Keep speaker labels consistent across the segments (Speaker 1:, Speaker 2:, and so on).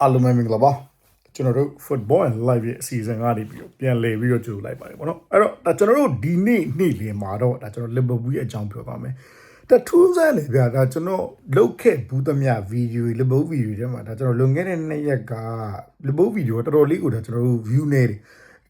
Speaker 1: အားလုံးပဲမင်္ဂလာပါကျွန်တော်တို့ football and live ရဲ့အစီအစဉ်ကနေပြီးတော့ပြန်လည်ပြီးတော့ကြိုလိုက်ပါတယ်ပေါ့နော်အဲ့တော့ဒါကျွန်တော်တို့ဒီနေ့နေ့လင်မှာတော့ဒါကျွန်တော် Liverpool ရဲ့အကြောင်းပြောသွားမယ်ဒါထူးဆန်းနေဗျာဒါကျွန်တော်လုတ်ခဲ့ဘူးသမျှဗီဒီယို Liverpool ဗီဒီယိုတွေမှာဒါကျွန်တော်လွန်ခဲ့တဲ့နှစ်ရက်က Liverpool ဗီဒီယိုတော်တော်လေးကိုဒါကျွန်တော်တို့ view နေတယ်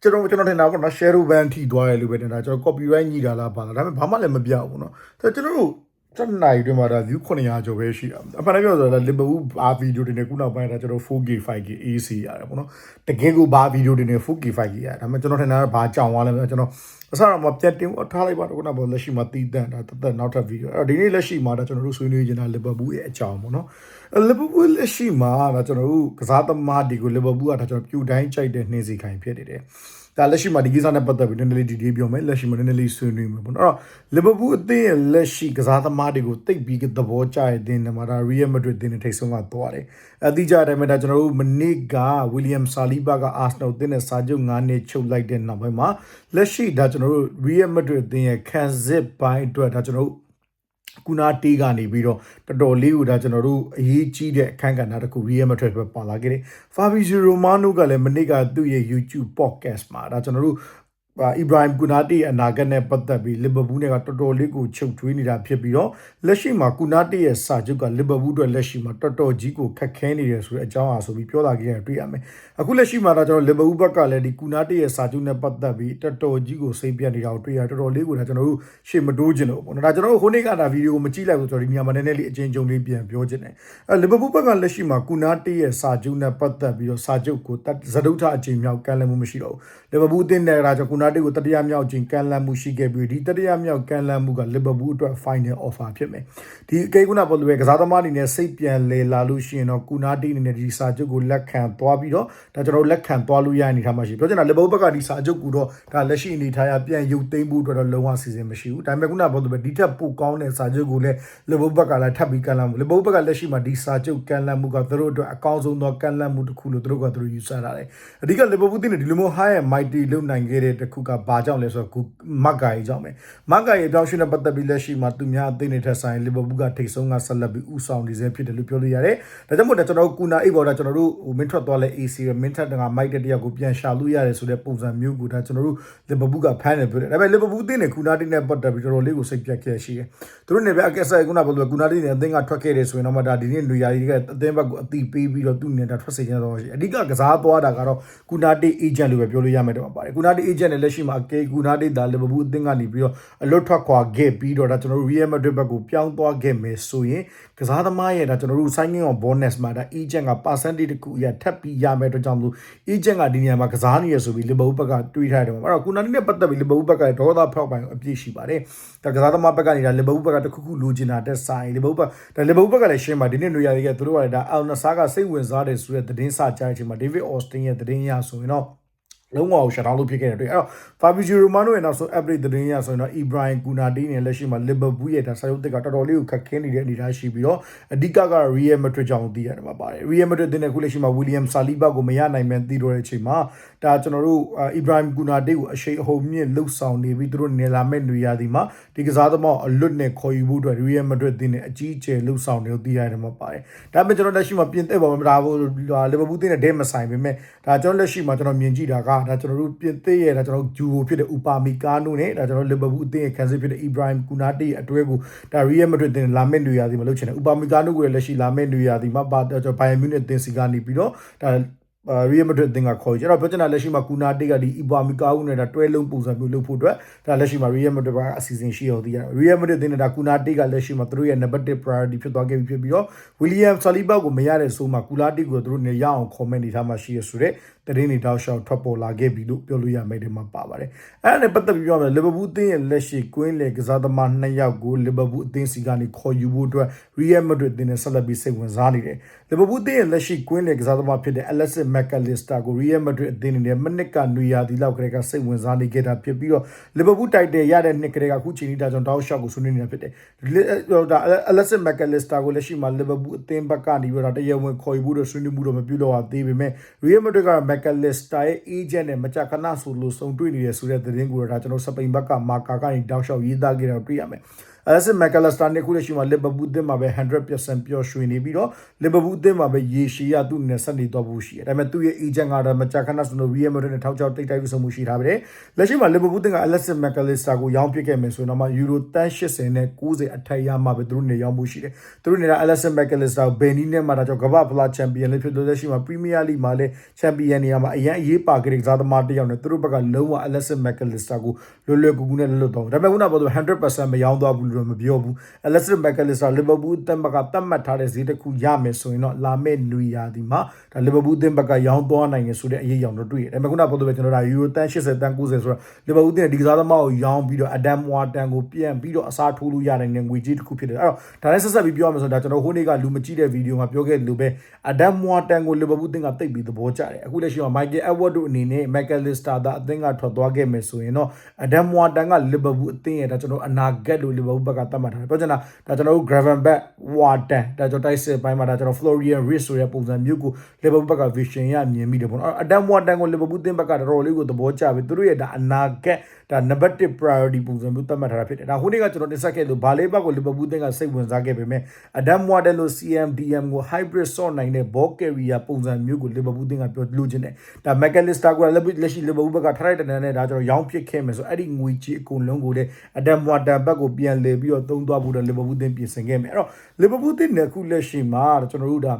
Speaker 1: ကျွန်တော်ကျွန်တော်ထင်တာပေါ့နော် share ban ထိသွားတယ်လို့ပဲထင်တာကျွန်တော် copyright ညှိတာလားပါလားဒါပေမဲ့ဘာမှလည်းမပြောက်ဘူးเนาะဆိုတော့ကျွန်တော်တို့ ကျွန်တော်နိုင်တွင်မှာဒါ view 900ကျော်ပဲရှိတာအမှန်တကယ်ပြောဆိုတော့ Liverpool ဘာဗီဒီယိုတွေနဲ့ခုနောက်ပိုင်းဒါကျွန်တော် 4K 5K AC ရတယ်ပေါ့နော်တကယ်ကိုဘာဗီဒီယိုတွေနဲ့ 4K 5K ရတယ်ဒါပေမဲ့ကျွန်တော်ထင်တာကဘာကြောင်သွားလဲကျွန်တော်အစတော့မပြတ်တင်ထားလိုက်ပါတော့ခုနကလက်ရှိမှာတည်တံ့တာတသက်နောက်ထပ်ဗီဒီယိုအဲ့တော့ဒီနေ့လက်ရှိမှာဒါကျွန်တော်တို့ဆွေးနွေးနေတာ Liverpool ရဲ့အကြောင်းပေါ့နော် Liverpool လက်ရှိမှာဒါကျွန်တော်တို့ကစားသမားဒီကို Liverpool ကဒါကျွန်တော်ပြူတိုင်းကြိုက်တဲ့နှင်းစီခိုင်ဖြစ်နေတယ် ဒါလက်ရှိမှာဒီကိစ္စနဲ့ပတ်သက်ပြီးနည်းနည်းလေးဒီဒီပြောမယ်လက်ရှိမှာနည်းနည်းလေးဆွေးနွေးမယ်ပေါ့နော်အဲ့တော့ Liverpool အသင်းရဲ့လက်ရှိကစားသမားတွေကိုတိတ်ပြီးသဘောကျတဲ့တင်းနဲ့မှာဒါ Real Madrid တင်းနဲ့ထိတ်ဆုံးကသွားတယ်အတိအကျအတိုင်းပဲဒါကျွန်တော်တို့မနေ့က William Saliba က Arsenal တင်းနဲ့စာချုပ်9နှစ်ချုပ်လိုက်တဲ့နောက်ပိုင်းမှာလက်ရှိဒါကျွန်တော်တို့ Real Madrid တင်းရဲ့ခံစစ်ပိုင်းအတွက်ဒါကျွန်တော်တို့ ကူနာတီးကနေပြီးတော့တော်တော်လေးကိုဒါကျွန်တော်တို့အရေးကြီးတဲ့အခန်းကဏ္ဍတစ်ခု Real Madrid ပဲပါလာခဲ့တယ်။ Fabrizio Romano ကလည်းမနေ့ကသူ့ရဲ့ YouTube podcast မှာဒါကျွန်တော်တို့ အာအီဘရာဟင်ကူနာတီရဲ့အနာဂတ်နဲ့ပတ်သက်ပြီးလီဗာပူးနဲ့ကတော်တော်လေးကိုချုပ်ထွေးနေတာဖြစ်ပြီးတော့လက်ရှိမှာကူနာတီရဲ့စာချုပ်ကလီဗာပူးအတွက်လက်ရှိမှာတော်တော်ကြီးကိုခက်ခဲနေတယ်ဆိုတဲ့အကြောင်းအရာဆိုပြီးပြောလာခဲ့ရတွေ့ရမယ်။အခုလက်ရှိမှာတော့ကျွန်တော်လီဗာပူးဘက်ကလည်းဒီကူနာတီရဲ့စာချုပ်နဲ့ပတ်သက်ပြီးတော်တော်ကြီးကိုစိတ်ပြတ်နေတာကိုတွေ့ရတော်တော်လေးကိုဒါကျွန်တော်တို့ရှေ့မတိုးချင်လို့ပေါ့နော်။ဒါကျွန်တော်တို့ခုနေ့ကဒါဗီဒီယိုမကြည့်လိုက်ဘူးဆိုတော့ဒီနေရာမှာနည်းနည်းလေးအချင်းချင်းလေးပြန်ပြောချင်တယ်။အဲလီဗာပူးဘက်ကလက်ရှိမှာကူနာတီရဲ့စာချုပ်နဲ့ပတ်သက်ပြီးတော့စာချုပ်ကိုဇဒုထအချိန်မြောက်ကမ်းလှမ်းမှုမရှိတော့ဘူး။လီဗာပူးအသင်းနဲ့ဒါကြောင့်ကူနာတီကိုတတိယမြောက်ချိန်ကန်လန်မှုရှိခဲ့ပြီးဒီတတိယမြောက်ကန်လန်မှုကလီဗာပူးအတွက် final offer ဖြစ်မယ်ဒီအကိကုနာပေါ်လူပဲကစားသမားအနေနဲ့စိတ်ပြန်လေလာလို့ရှိရင်တော့ကူနာတီအနေနဲ့ဒီစာချုပ်ကိုလက်ခံသွားပြီးတော့ဒါကျွန်တော်လက်ခံသွားလို့ရတဲ့အနေထားမှာရှိပြောချင်တာလီဗာပူးဘက်ကဒီစာချုပ်ကိုတော့ဒါလက်ရှိအနေထားရပြန်ရုပ်သိမ်းဖို့အတွက်တော့လုံးဝစီစဉ်မရှိဘူးဒါပေမဲ့ခုနပေါ်လူပဲဒီထက်ပိုကောင်းတဲ့စာချုပ်ကိုလည်းလီဗာပူးဘက်ကလည်းထပ်ပြီးကန်လန်မှုလီဗာပူးဘက်ကလက်ရှိမှာဒီစာချုပ်ကန်လန်မှုကသူတို့အတွက်အကောင်းဆုံးသောကန်လန်မှုတစ်ခုလို့သူတို့ကသူတို့ယူဆထားတယ်အဓိကလီဗာပူးတင်းနေဒီလိုမျိုး high and mighty လုပ်နိုင်ခဲ့တဲ့တစ်ခုကဘာကြောင့်လဲဆိုတော့မက်ဂါကြီးကြောင့်ပဲမက်ဂါကြီးအပြောင်းအရွှေ့နဲ့ပတ်သက်ပြီးလက်ရှိမှာသူများအသင်းတွေထက်ဆိုင်လီဗာပူးကထိတ်ဆုံးကဆက်လက်ပြီးဥဆောင်နေစေဖြစ်တယ်လို့ပြောလို့ရတယ်။ဒါကြောင့်မို့တော့ကျွန်တော်တို့ကူနာအိတ်ပေါ်တာကျွန်တော်တို့ဟိုမင်းထွက်သွားလဲ AC ရမင်းထက်ကမိုက်တဲ့တယောက်ကိုပြန်ရှာလို့ရတယ်ဆိုတဲ့ပုံစံမျိုးကိုဒါကျွန်တော်တို့လီဗာပူးကဖမ်းတယ်ပြောတယ်။ဒါပေမဲ့လီဗာပူးအသင်းနဲ့ကူနာတိနဲ့ပတ်သက်ပြီးတော်တော်လေးကိုစိတ်ပြတ်ခဲ့ရှိတယ်။သူတို့နေပဲအကက်ဆိုင်ကူနာဘလို့ကူနာတိနဲ့အသင်းကထွက်ခဲ့တယ်ဆိုရင်တော့မှဒါဒီနေ့လူရာကြီးကအသင်းဘက်ကိုအတိပေးပြီးတော့သူ့နေတာထွက်စေချင်တော့ရှိအဓိကကစားသွားတာကတော့ကူနာတိ agent လို့ပဲပြောလို့ရမယ်တော့ပါတယ်။ကူနာတိ agent နဲ့လက်ရှိမှာအကေကူနာတိဒါလီဗာပူးအသင်းကနေပြီးတော့အလွတ်ထွက်ခွာခဲ့ပြီးတော့ဒါကျွန်တော်တို့ Real Madrid ဘက်ကိုပြောင်းသွားခဲ့မယ်ဆိုရင်ကစားသမားရဲ့ဒါကျွန်တော်တို့ signing on bonus မှာဒါ agent က percentage တခုအရထပ်ပြီးရမယ်အတွက်ကြောင့်မလို့ agent ကဒီနေရာမှာကစားနေရဆိုပြီး Liverpool ဘက်ကတွေးထားတယ်ပေါ့အဲ့တော့ကုနာနီနဲ့ပတ်သက်ပြီး Liverpool ဘက်ကဒေါသဖောက်ပိုင်အပြည့်ရှိပါတယ်ဒါကစားသမားဘက်ကနေဒါ Liverpool ဘက်ကတခုခုလိုချင်တာတက်ဆိုင် Liverpool ဘက်ဒါ Liverpool ဘက်ကလည်းရှင်းပါဒီနေ့နေရာတွေကသူတို့ကလည်းဒါ Al Nassr ကစိတ်ဝင်စားတယ်ဆိုတဲ့သတင်းစာကြားတဲ့အချိန်မှာ David Austin ရဲ့သတင်းရဆိုရင်တော့ လုံးဝရှောက်လို့ဖြစ်ခဲ့တယ်တွေ့အဲ့တော့ Fabrizio Romano ရဲ့နောက်ဆုံး update သတင်းရဆိုရင်တော့ Ibrahim Konate နဲ့လက်ရှိမှာ Liverpool ရဲ့ဒါစာရုပ်သစ်ကတော်တော်လေးကိုခက်ခဲနေတဲ့အနေအထားရှိပြီးတော့အဓိကက Real Madrid ကြောင့်သိရတယ်မှာပါတယ် Real Madrid တင်တဲ့ခုလက်ရှိမှာ William Saliba ကိုမရနိုင်မှန်းသိတော့တဲ့အချိန်မှာဒါကျွန်တော်တို့ Ibrahim Konate ကိုအရှိန်အဟုန်မြင့်လှုပ်ဆောင်နေပြီးသူတို့နေလာမဲ့နေရာဒီမှာဒီကစားသမားအလွတ်နဲ့ခေါ်ယူဖို့အတွက် Real Madrid တင်တဲ့အကြီးအကျယ်လှုပ်ဆောင်နေလို့သိရတယ်မှာပါတယ်ဒါပေမဲ့ကျွန်တော်လက်ရှိမှာပြင်သစ်ပေါ်မှာဒါ Liverpool တင်တဲ့ဒဲမဆိုင်ပေမဲ့ဒါကျွန်တော်လက်ရှိမှာကျွန်တော်မြင်ကြည့်တာကဒါကျွန်တော်တို့ပြင်သစ်ရဲ့ဒါကျွန်တော်ဂျူဖြစ်တဲ့ဥပါမီကာနိုနဲ့ဒါကျွန်တော်လီဗာပူးအသင်းရဲ့ခံစစ်ဖြစ်တဲ့ Ibrahim Konate ရဲ့အတွဲကိုဒါ Real Madrid တင်လာမယ့်နေရာဒီမှာလုပ်ချင်တယ်ဥပါမီကာနိုကိုလည်းလက်ရှိလာမယ့်နေရာဒီမှာပါကျွန်တော် Bayern Munich တင်စီကနေပြီးတော့ဒါ ရီယယ်မဒရစ်တင်ကခေါ်ကျွန်တော်ပြောချင်တာလက်ရှိမှာကူနာတေးကဒီအီဘာမီကာဦးနဲ့ဒါတွဲလုံးပုံစံမျိုးလုပ်ဖို့အတွက်ဒါလက်ရှိမှာရီယယ်မဒရစ်ကအစီအစဉ်ရှိရောသိရတယ်ရီယယ်မဒရစ်တင်နဲ့ဒါကူနာတေးကလက်ရှိမှာသူတို့ရဲ့ number 1 priority ဖြစ်သွားခဲ့ပြီဖြစ်ပြီးတော့ဝီလီယမ်ဆာလီဘာကိုမရတဲ့ဆိုမှကူလာတေးကိုသူတို့နေရအောင် comment နေထားမှရှိရဆိုတဲ့တရင်တွေတောက်လျှောက်ထွက်ပေါ်လာခဲ့ပြီလို့ပြောလို့ရမယ်ဒီမှာပါပါတယ်အဲ့ဒါနဲ့ပတ်သက်ပြီးပြောမယ်လီဗာပူးအသင်းရဲ့လက်ရှိကွင်းလေကစားသမားနှစ်ယောက်ကိုလီဗာပူးအသင်းစီကနေခေါ်ယူဖို့အတွက်ရီယယ်မဒရစ်အသင်းနဲ့ဆက်လက်ပြီးစိတ်ဝင်စားနေတယ်လီဗာပူးအသင်းရဲ့လက်ရှိကွင်းလေကစားသမားဖြစ်တဲ့ Alexis McAllister ကိုရီယယ်မဒရစ်အသင်းနဲ့မနစ်ကနွေရာသီလောက်ကလေးကစိတ်ဝင်စားနေခဲ့တာဖြစ်ပြီးတော့လီဗာပူးတိုက်တယ်ရတဲ့နှစ်ကလေးကအခုချိန်ကြီးဒါကြောင့်တောက်လျှောက်ကိုဆွေးနွေးနေတာဖြစ်တယ်ဒါ Alexis McAllister ကိုလက်ရှိမှာလီဗာပူးအသင်းဘက်ကနေပြီးတော့တရားဝင်ခေါ်ယူဖို့ဆွေးနွေးမှုတော့မပြုတော့ပါသေးပေမဲ့ရီယယ်မဒရစ်က McAllister ရဲ့ agent နဲ့မကြခဏဆိုလို့စုံတွေ့နေရဆိုတဲ့သတင်းကိုတော့ဒါကျွန်တော်စပိန်ဘက်ကမာကာကနေတောက်လျှောက်ရေးသားခဲ့တာတွေ့ရမယ် Alexis McAllister နဲ့ခုလက်ရှိမှာ Liverpool အသင်းမှာပဲ100%ပျော်ရွှင်နေပြီးတော့ Liverpool အသင်းမှာပဲရေရှည်ရသူ့နဲ့ဆက်နေတော့ဖို့ရှိတယ်ဒါပေမဲ့သူ့ရဲ့ agent ကတော့မကြာခဏဆိုလို့ Real Madrid နဲ့ထောက်ချောက်တိတ်တိုက်ပြီးဆုံးမှုရှိထားပါတယ်လက်ရှိမှာ Liverpool အသင်းက Alexis McAllister ကိုရောင်းပစ်ခဲ့မယ်ဆိုရင်တော့မှ Euro 180နဲ့90အထက်ရမှာပဲသူတို့နေရောင်းမှုရှိတယ်သူတို့နေတာ Alexis McAllister ကိုဘယ်နည်းနဲ့မှတော့ကျွန်တော်ကမ္ဘာဖလားချန်ပီယံလေးဖြစ်လို့လက်ရှိမှာ Premier League မှာလည်းချန်ပီယံနေရာမှာအရင်အရေးပါကြတဲ့ကစားသမားတစ်ယောက်နဲ့သူတို့ဘက်ကလုံးဝ Alexis McAllister ကိုလွယ်လွယ်ကူကူနဲ့လွတ်လွတ်တော့ဒါပေမဲ့ခုနကပြောသူ100%မရောင်းသွားဘူးလို့တော့မပြောဘူး Alexis McAllister Liverpool အသင်းဘက်ကတတ်မှတ်ထားတဲ့ဈေးတစ်ခုရမယ်ဆိုရင်တော့လာမယ့်နွေရာသီမှာဒါ Liverpool အသင်းဘက်ကရောင်းသွားနိုင်ရဆိုတဲ့အရေးအယောင်တော့တွေ့ရတယ်ဒါပေမဲ့ခုနကပြောသူပဲကျွန်တော်ဒါ Euro တန်း80တန်း90ဆိုတော့ Liverpool အသင်းဒီကစားသမားကိုရောင်းပြီးတော့ Adam Wharton ကိုပြန်ပြီးတော့အစားထိုးလို့ရနိုင်တဲ့ငွေကြေးတစ်ခုဖြစ်တယ်အဲ့တော့ဒါနဲ့ဆက်ဆက်ပြီးပြောရမယ်ဆိုတော့ဒါကျွန်တော်ဟိုနေ့ကလူမကြည့်တဲ့ဗီဒီယိုမှာပြောခဲ့လို့ပဲ Adam Wharton ကို Liverpool အသင်းကတိတ်ပြီးသဘောကျတယ်အခုလက်ရှိမှာ Michael Edward တို့အနေနဲ့ McAllister ဒါအသင်းကထွက်သွားခဲ့မယ်ဆိုရင်တော့ Adam Wharton က Liverpool အသင်းရဲ့ဒါကျွန်တော်အနာဂတ်လို့ Liverpool ဘက်ကသတ်မှတ်ထားတယ်ပြောချင်တာဒါကျွန်တော်တို့ Gravenberch Wharton ဒါကျွန်တော်တိုက်စစ်ပိုင်းမှာဒါကျွန်တော် Florian Wirtz ဆိုတဲ့ပုံစံမျိုးကို Liverpool ဘက်က vision ရမြင်မိတယ်ပေါ့နော်အဲ့တော့ Adam Wharton ကို Liverpool အသင်းဘက်ကတော်တော်လေးကိုသဘောကျပြီသူတို့ရဲ့ဒါအနာဂတ်ဒါ number 1 priority ပုံစံမျိုးသတ်မှတ်ထားတာဖြစ်တယ်ဒါဟိုနေ့ကကျွန်တော်တင်ဆက်ခဲ့လို့ဘာလေးဘက်ကို Liverpool အသင်းကစိတ်ဝင်စားခဲ့ပေမဲ့ Adam Wharton လို့ CMDM ကို hybrid ဆော့နိုင်တဲ့ ball carrier ပုံစံမျိုးကို Liverpool အသင်းကပြောလို့ခြင်းတယ်ဒါ McAllister ကလည်းလက်ရှိ Liverpool ဘက်ကထိုက်တဲ့တန်းနဲ့ဒါကျွန်တော်ရောင်းပစ်ခဲ့မယ်ဆိုအဲ့ဒီငွေကြီးအကုန်လုံးကိုလည်း Adam Wharton ဘက်ကိုပြန်လေပြီးတော့သုံးသွားဖို့တော့ Liverpool အသင်းပြင်ဆင်ခဲ့မယ်အဲ့တော့ Liverpool အသင်းနဲ့အခုလက်ရှိမှာကျွန်တော်တို့ဒါ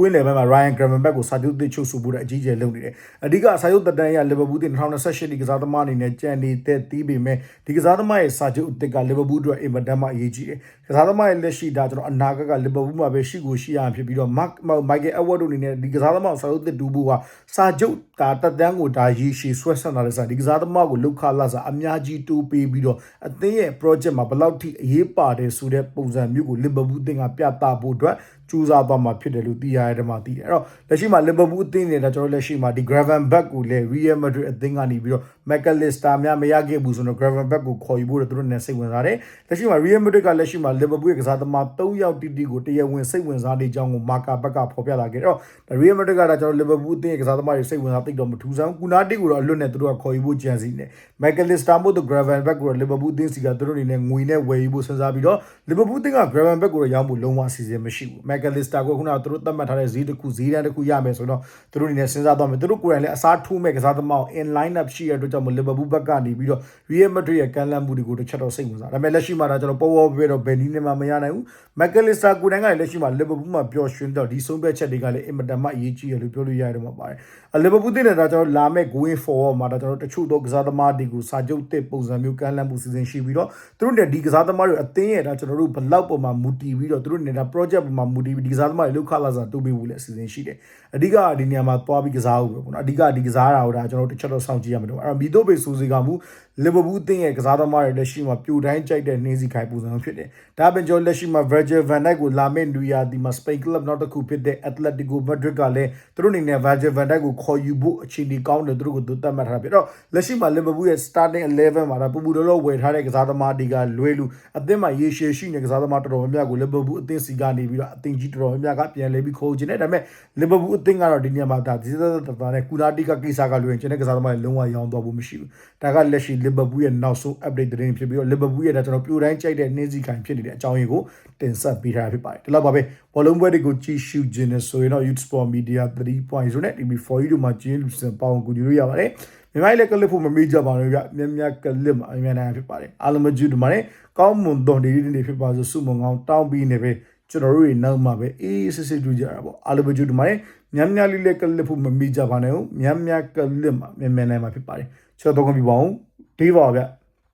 Speaker 1: ကွင်းလေဘက်မှာ Ryan Gravenberch ကိုစာချုပ်သစ်ချုပ်ဆိုဖို့အကြီးကျယ်လုပ်နေတယ်။အဓိကစာချုပ်တက်တန်းရ Liverpool တင်2028ဒီကစားသမားအနေနဲ့ကြံနေတဲ့တီးပေမဲ့ဒီကစားသမားရဲ့စာချုပ်အသစ်က Liverpool အတွက်အင်မတန်မှအရေးကြီးတယ်။ကစားသမားရဲ့လက်ရှိဒါကျွန်တော်အနာဂတ်က Liverpool မှာပဲရှိကိုရှိရဖြစ်ပြီးတော့ Mark Michael Edward တို့အနေနဲ့ဒီကစားသမားကိုစာချုပ်သစ်တူဖို့ကစာချုပ်ဒါတက်တန်းကိုဒါရည်ရှည်ဆွဲဆက်လာတဲ့စာဒီကစားသမားကိုလောက်ခလာစာအများကြီးတိုးပေးပြီးတော့အသင်းရဲ့ project မှာဘယ်လောက်ထိအရေးပါတယ်ဆိုတဲ့ပုံစံမျိုးကို Liverpool အသင်းကပြသဖို့အတွက် ကြိုးစားသွားမှာဖြစ်တယ်လို့သိရတဲ့မှာသိတယ်အဲ့တော့လက်ရှိမှာ Liverpool အသင်းနေတာကျွန်တော်လက်ရှိမှာဒီ Gravenberch ကိုလည်း Real Madrid အသင်းကနေပြီးတော့ McAllister များမရခဲ့ဘူးဆိုတော့ Gravenberch ကိုခေါ်ယူဖို့တော့သူတို့နဲ့စိတ်ဝင်စားတယ်လက်ရှိမှာ Real Madrid ကလက်ရှိမှာ Liverpool ရဲ့ကစားသမား၃ယောက်တိတိကိုတရားဝင်စိတ်ဝင်စားနေကြောင်းကိုမာကာဘက်ကဖော်ပြလာခဲ့တော့ Real Madrid ကဒါကျွန်တော် Liverpool အသင်းရဲ့ကစားသမားတွေစိတ်ဝင်စားသိတော့မထူးဆန်းကူနာတိကိုတော့အလွတ်နဲ့သူတို့ကခေါ်ယူဖို့ကြံစီနေ McAllister မို့တော့ Gravenberch ကိုတော့ Liverpool အသင်းစီကသူတို့အနေနဲ့ငွေနဲ့ဝယ်ယူဖို့စဉ်းစားပြီးတော့ Liverpool အသင်းက Gravenberch ကိုတော့ရောင်းဖို့လုံးဝအစီအစဉ်မရှိဘူး McAllister ကိုခုနကသူတို့သတ်မှတ်ထားတဲ့ဈေးတစ်ခုဈေးတန်းတစ်ခုရမယ်ဆိုတော့သူတို့အနေနဲ့စဉ်းစားသွားမယ်သူတို့ကိုယ်တိုင်လည်းအစားထိုးမဲ့ကစားသမားကို in line up ရှိရတဲ့အတွက်ကြောင့်မို့ Liverpool ဘက်ကနေပြီးတော့ Real Madrid ရဲ့ကန်လန့်မှုတွေကိုတစ်ချက်တော့စိတ်ဝင်စားဒါပေမဲ့လက်ရှိမှာတော့ကျွန်တော်ပေါ်ပေါ်ပြတော့ဘယ်နည်းနဲ့မှမရနိုင်ဘူး McAllister ကိုယ်တိုင်ကလည်းလက်ရှိမှာ Liverpool မှာပျော်ရွှင်တော့ဒီဆုံးဖြတ်ချက်တွေကလည်းအင်မတန်မှအရေးကြီးတယ်လို့ပြောလို့ရတယ်မှာပါတယ် Liverpool တင်နေတာကျွန်တော်လာမဲ့ going forward မှာတော့ကျွန်တော်တချို့သောကစားသမားတွေကိုစာချုပ်တစ်ပုံစံမျိုးကန်လန့်မှုစီစဉ်ရှိပြီးတော့သူတို့နဲ့ဒီကစားသမားတွေအသင်းရဲ့ဒါကျွန်တော်တို့ဘလောက်ပေါ်မှာမူတည်ပြီးတော့သူတို့နေတာ project ပေါ်မှာမူတည်ပြီးဒီကစားသမားတွေလောက်ခလာစားတိုးပေးဖို့လည်းအစီအစဉ်ရှိတယ်အဓိကဒီနေရာမှာသွားပြီးကစားဖို့ပဲပေါ့နော်အဓိကဒီကစားတာကိုဒါကျွန်တော်တို့တစ်ချက်တော့စောင့်ကြည့်ရမှာတော့အဲ့တော့မီတိုဘေစူစီကမူလီဗာပူးအသင်းရဲ့ကစားသမားတွေလက်ရှိမှာပြိုတိုင်းကြိုက်တဲ့နှင်းစီခိုင်ပုံစံဖြစ်တယ်ဒါပင်ကျော်လက်ရှိမှာ Virgil van Dijk ကိုလာမယ့်နူယာဒီမှာ Spain club နောက်တစ်ခုဖြစ်တဲ့ Atletico Madrid ကလည်းသူတို့အနေနဲ့ Virgil van Dijk ကိုခေါ်ယူဖို့အခြေအနေကောင်းတယ်သူတို့ကိုသူတတ်မှတ်ထားတာဖြစ်တော့လက်ရှိမှာလီဗာပူးရဲ့ starting 11မှာဒါပူပူတော်တော်ဝယ်ထားတဲ့ကစားသမားတွေကလွဲလူအသင်းမှာရေရှည်ရှိနေတဲ့ကစားသမားတော်တော်များများကိုလီဗာပူးအသင်းစီကနေပြီးတော့အသင်းကြီးတော်တော်များများကပြန်လဲပြီးခေါ်ချင်တယ်ဒါပေမဲ့လီဗာပူးအသင်းကတော့ဒီနေရာမှာဒါဒီသက်သက်တာနဲ့ကူနာတီကကိစ္စကလွယ်ချင်တဲ့ကစားသမားတွေလုံးဝရောင်းသွားဖို့မရှိဘူးဒါကလက်ရှိလီဗာပူးရဲ့နောက်ဆုံး update သတင်းဖြစ်ပြီးတော့လီဗာပူးရဲ့ဒါကျွန်တော်ပြိုတိုင်းကြိုက်တဲ့နှင်းစီခိုင်ဖြစ်နေတဲ့အကြောင်းရင်းကိုတင်ဆက်ပေးထားဖြစ်ပါတယ်ဒီလောက်ပါပဲဘောလုံးပွဲတွေကိုကြည့်ရှုခြင်းနဲ့ဆိုရင်တော့ Youth Sport Media 3.0နဲ့ TV4 တို့မှာကျင်းလူစင်ပေါအောင်ကူညီလို့ရပါတယ်မြန်မာလည်းကလစ်ဖို့မမေ့ကြပါနဲ့ဗျမြက်မြက်ကလစ်မှာအများနိုင်ဖြစ်ပါတယ်အားလုံးမကြည့်ဒီမှာလည်းကောင်းမွန်တော်ဒီဒီနေဖြစ်ပါဆိုစုမုံကောင်းတောင်းပြီးနေပဲ ကျွန်တော်တို့တွေနောက်မှာပဲအေးစစ်စစ်ကြည့်ကြတာပေါ့အားလုံးမကြည့်ဒီမှာလည်းမြက်မြက်လေးလည်းကလစ်ဖို့မမေ့ကြပါနဲ့မြက်မြက်ကလစ်မှာမြန်မြန်နိုင်မှာဖြစ်ပါတယ်ချောတော့ကုန်ပြီပါအောင်ဒီပါဗျ